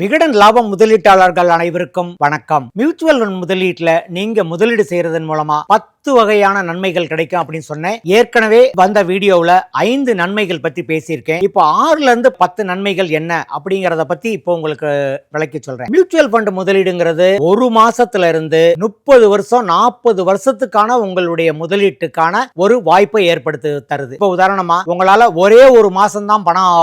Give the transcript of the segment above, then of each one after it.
விகடன் லாபம் முதலீட்டாளர்கள் அனைவருக்கும் வணக்கம். மியூச்சுவல் ஃபண்ட் முதலீட்டுல நீங்க முதலீடு செய்யறதன் மூலமா பத்து வகையான நன்மைகள் கிடைக்கும் அப்படின்னு சொன்னேன். ஏற்கனவே வந்த வீடியோவில் ஐந்து நன்மைகள் பத்தி பேசியிருக்கேன். இப்போ ஆறுல இருந்து பத்து நன்மைகள் என்ன அப்படிங்கறத பத்தி இப்போ உங்களுக்கு விளக்கி சொல்றேன். மியூச்சுவல் ஃபண்ட் முதலீடுங்கிறது ஒரு மாசத்துல இருந்து முப்பது வருஷம் நாற்பது வருஷத்துக்கான உங்களுடைய முதலீட்டுக்கான ஒரு வாய்ப்பை ஏற்படுத்தி தருது. இப்போ உதாரணமா உங்களால ஒரே ஒரு மாசம் தான் பணம்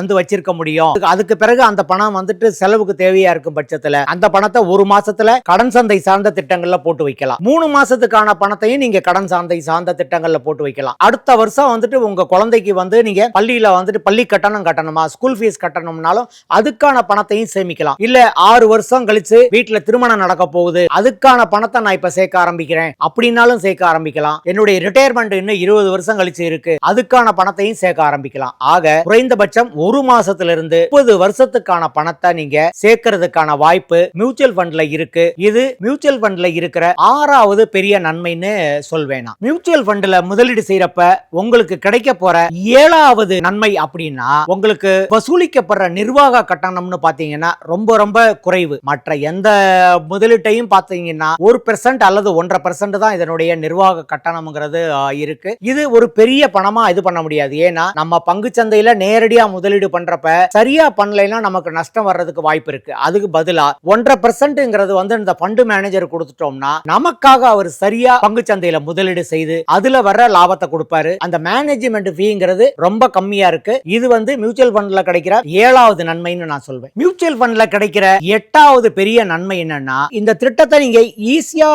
வந்து வச்சிருக்க முடியும். அதுக்கு பிறகு அந்த பணம் வந்துட்டு செலவுக்கு தேவையா இருக்கும் பட்சத்துல அந்த பணத்தை ஒரு மாசத்துல கடன் சந்தை சார்ந்த திட்டங்கள்ல போட்டு வைக்கலாம். மூணு மாசத்துக்கான பணத்தையும் நீங்க கடன் சந்தை சார்ந்த திட்டங்கள்ல போட்டு வைக்கலாம். அடுத்த வருஷம் வந்துட்டு உங்க குழந்தைக்கு வந்து நீங்க பள்ளியில வந்துட்டு பள்ளி கட்டணம் கட்டணுமா ஸ்கூல் ஃபீஸ் கட்டணும்னாலும் அதுக்கான பணத்தையும் சேமிக்கலாம். இல்ல ஆறு வருஷம் கழிச்சு வீட்டுல திருமணம் நடக்க போகுது அதுக்கான பணத்தை நான் இப்ப சேர்க்க ஆரம்பிக்கிறேன் அப்படின்னாலும் சேர்க்க ஆரம்பிக்கலாம். என்னுடைய ரிட்டையர்மெண்ட் இன்னும் இருபது வருஷம் கழிச்சு இருக்கு அதுக்கான பணத்தையும் சேர்க்க ஆரம்பிக்கலாம். ஆக குறைந்தபட்சம் ஒரு மாசத்துல இருந்து முப்பது வருஷத்துக்கான பணத்தை நீங்க சேர்க்கறதுக்கான வாய்ப்பு மியூச்சுவல் ஃபண்ட்ல இருக்கு. இது மியூச்சுவல் ஃபண்ட்ல இருக்கிற ஆறாவது பெரிய நன்மைன்னு சொல்வேனா மியூச்சுவல் ஃபண்ட்ல முதலீடு செய்யறப்ப உங்களுக்கு கிடைக்க போற ஏழாவது நன்மை அப்படின்னா உங்களுக்கு வசூலிக்கப்படுற நிர்வாக கட்டணம்னு பாத்தீங்கன்னா ரொம்ப ரொம்ப குறைவு. மற்ற எந்த முதலீட்டையும் பாத்தீங்கன்னா ஒரு பெர்சன்ட் அல்லது ஒன்றரை பெர்சன்ட் தான் இதனுடைய நிர்வாக கட்டணம்ங்கிறது இருக்கு. இது ஒரு பெரிய பணமா இது பண்ண முடியாது. ஏன்னா நம்ம பங்கு சந்தையில நேரடியா முதலீடு பண்றப்ப சரியா பண்ணலைன்னா நமக்கு நஷ்டம் வர்றது வர்றதுக்கு வாய்ப்பு இருக்கு. அதுக்கு பதிலா ஒன்றரை பர்சன்ட்ங்கிறது வந்து இந்த ஃபண்டு மேனேஜர் கொடுத்துட்டோம்னா நமக்காக அவர் சரியா பங்கு சந்தையில முதலீடு செய்து அதுல வர்ற லாபத்தை கொடுப்பாரு. அந்த மேனேஜ்மெண்ட் ஃபீங்கிறது ரொம்ப கம்மியா இருக்கு. இது வந்து மியூச்சுவல் ஃபண்ட்ல கிடைக்கிற ஏழாவது நன்மைன்னு நான் சொல்வேன். மியூச்சுவல் ஃபண்ட்ல கிடைக்கிற எட்டாவது பெரிய நன்மை என்னன்னா இந்த திட்டத்தை நீங்க ஈஸியா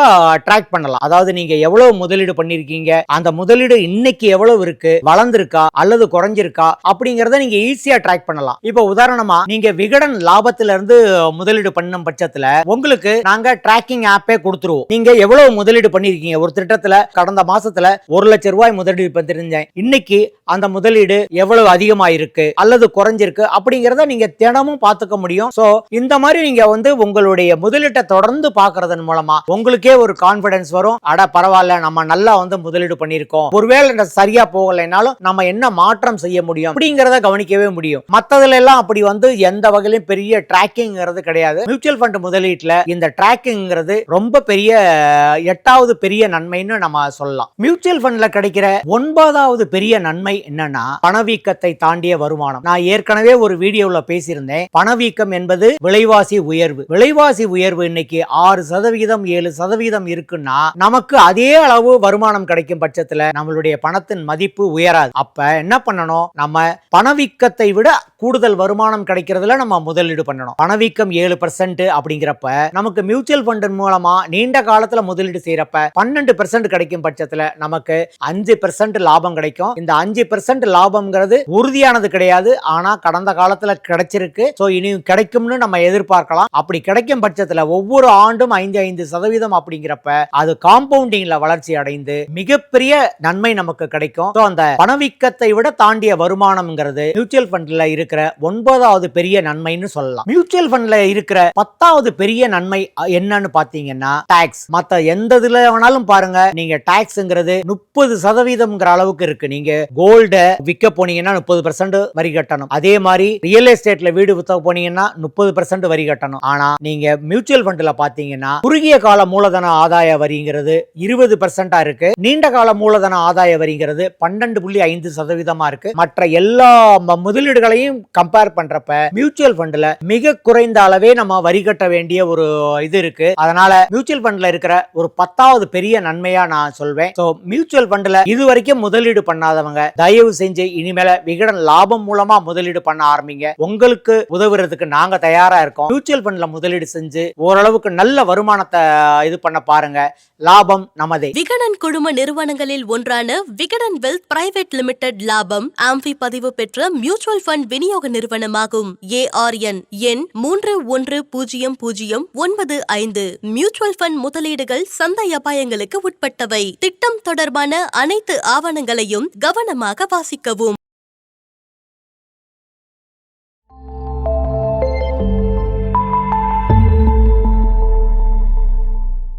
ட்ராக் பண்ணலாம். அதாவது நீங்க எவ்வளவு முதலீடு பண்ணிருக்கீங்க அந்த முதலீடு இன்னைக்கு எவ்வளவு இருக்கு வளர்ந்திருக்கா அல்லது குறைஞ்சிருக்கா அப்படிங்கறத நீங்க ஈஸியா ட்ராக் பண்ணலாம். இப்போ உதாரணமா நீங்க விகடன் லாபத்துல இருந்து முதலீடு பண்ணும் பட்சத்துல உங்களுக்கு நாங்க ட்ராக்கிங் ஆப்பே கொடுத்துருவோம். நீங்க எவ்வளவு முதலீடு பண்ணிருக்கீங்க? ஒரு திட்டத்துல கடந்த மாசத்துல ஒரு லட்சம் ரூபாய் முதலீடு பண்ணிருந்தேன் இன்னைக்கு அந்த முதலீடு எவ்வளவு அதிகமா இருக்கு அல்லது குறைஞ்சிருக்கு? அப்படிங்கறத நீங்க தினமும் பார்த்துக்க முடியும். சோ இந்த மாதிரி நீங்க வந்து உங்களுடைய முதலீட்டை தொடர்ந்து பார்க்கறதன் மூலமா உங்களுக்கே ஒரு கான்பிடன்ஸ் வரும். அட பரவாயில்ல நம்ம நல்லா வந்து முதலீடு பண்ணிருக்கோம் ஒருவேளை சரியா போகலைனாலும் நம்ம என்ன மாற்றம் செய்ய முடியும்? அப்படிங்கறத கவனிக்கவே முடியும். மத்ததுல எல்லாம் அப்படி வந்து எந்த வகையிலும் பெரிய ட்ராக்கிங்கிறது கிடையாது. மியூச்சுவல் ஃபண்ட் முதலீட்டில் இந்த டிராக்கிங்கிறது ரொம்ப பெரிய எட்டாவது பெரிய நன்மைன்னு நம்ம சொல்லலாம். மியூச்சுவல் ஃபண்ட்ல கிடைக்கிற ஒன்பதாவது பெரிய நன்மை என்னன்னா பணவீக்கத்தை தாண்டிய வருமானம். நான் ஏற்கனவே ஒரு வீடியோல பேசியிருந்தேன். பணவீக்கம் என்பது விலைவாசி உயர்வு. விலைவாசி உயர்வு இன்னைக்கு ஆறு சதவிகிதம் ஏழு சதவீதம் இருக்குன்னா நமக்கு அதே அளவு வருமானம் கிடைக்கும் பட்சத்துல நம்மளுடைய பணத்தின் மதிப்பு உயராது. அப்ப என்ன பண்ணணும்? நம்ம பணவீக்கத்தை விட கூடுதல் வருமானம் கிடைக்கிறதுல நம்ம முதலீடு பண்ணணும். பணவீக்கம் ஏழு பர்சன்ட் அப்படிங்கிறப்ப நமக்கு மியூச்சுவல் ஃபண்ட் மூலமா நீண்ட காலத்துல முதலீடு செய்யறப்ப பன்னெண்டு பெர்சன்ட் கிடைக்கும் பட்சத்துல நமக்கு அஞ்சு பெர்சன்ட் லாபம் கிடைக்கும். இந்த அஞ்சு பெர்சன்ட் லாபம்ங்கிறது உறுதியானது கிடையாது. ஆனா கடந்த காலத்துல கிடைச்சிருக்கு. சோ இனியும் கிடைக்கும்னு நம்ம எதிர்பார்க்கலாம். அப்படி கிடைக்கும் பட்சத்துல ஒவ்வொரு ஆண்டும் ஐந்து ஐந்து சதவீதம் அப்படிங்கிறப்ப அது காம்பவுண்டிங்ல வளர்ச்சி அடைந்து மிகப்பெரிய நன்மை நமக்கு கிடைக்கும். அந்த பணவீக்கத்தை விட தாண்டிய வருமானம்ங்கிறது மியூச்சுவல் ஃபண்ட்ல இருக்கிற ஒன்பதாவது பெரிய நன்மைன்னு சொல்லலாம். மியூச்சுவல் ஃபண்ட்ல இருக்கிற பத்தாவது பெரிய நன்மை என்னன்னு பாத்தீங்கன்னா டாக்ஸ் மத்த எந்த இதுல வேணாலும் பாருங்க. நீங்க டாக்ஸ்ங்கிறது முப்பது சதவீதம்ங்கிற அளவுக்கு இருக்கு. நீங்க கோல்ட விற்க போனீங்கன்னா முப்பது பெர்சன்ட் வரி கட்டணும். அதே மாதிரி ரியல் எஸ்டேட்ல வீடு விற்க போனீங்கன்னா முப்பது பெர்சன்ட் வரி கட்டணும். ஆனா நீங்க மியூச்சுவல் ஃபண்ட்ல பாத்தீங்கன்னா குறுகிய கால மூலதன ஆதாய வரிங்கிறது இருபது பெர்சென்டா இருக்கு. நீண்ட கால மூலதன ஆதாய வரிங்கிறது பன்னெண்டு புள்ளி ஐந்து சதவீதமா இருக்கு. மற்ற எல்லா முதலீடுகளையும் ரெண்டையும் கம்பேர் பண்றப்ப மியூச்சுவல் ஃபண்ட்ல மிக குறைந்த அளவே நம்ம வரி கட்ட வேண்டிய ஒரு இது இருக்கு. அதனால மியூச்சுவல் ஃபண்ட்ல இருக்கிற ஒரு பத்தாவது பெரிய நன்மையா நான் சொல்வேன். ஸோ மியூச்சுவல் ஃபண்ட்ல இது வரைக்கும் முதலீடு பண்ணாதவங்க தயவு செஞ்சு இனிமேல விகடன் லாபம் மூலமா முதலீடு பண்ண ஆரம்பிங்க. உங்களுக்கு உதவுறதுக்கு நாங்க தயாரா இருக்கோம். மியூச்சுவல் ஃபண்ட்ல முதலீடு செஞ்சு ஓரளவுக்கு நல்ல வருமானத்தை இது பண்ண பாருங்க. லாபம் நமதே. விகடன் குழும நிறுவனங்களில் ஒன்றான விகடன் வெல்த் பிரைவேட் லிமிடெட் லாபம் ஆம்பி பதிவு பெற்ற மியூச்சுவல் ஃபண்ட் விநியோக நிறுவனமாகும். ஏஆர்என் எண் மூன்று ஒன்று பூஜ்ஜியம் பூஜ்ஜியம் ஒன்பது ஐந்து. மியூச்சுவல் ஃபண்ட் முதலீடுகள் சந்தை அபாயங்களுக்கு உட்பட்டவை. திட்டம் தொடர்பான அனைத்து ஆவணங்களையும் கவனமாக வாசிக்கவும்.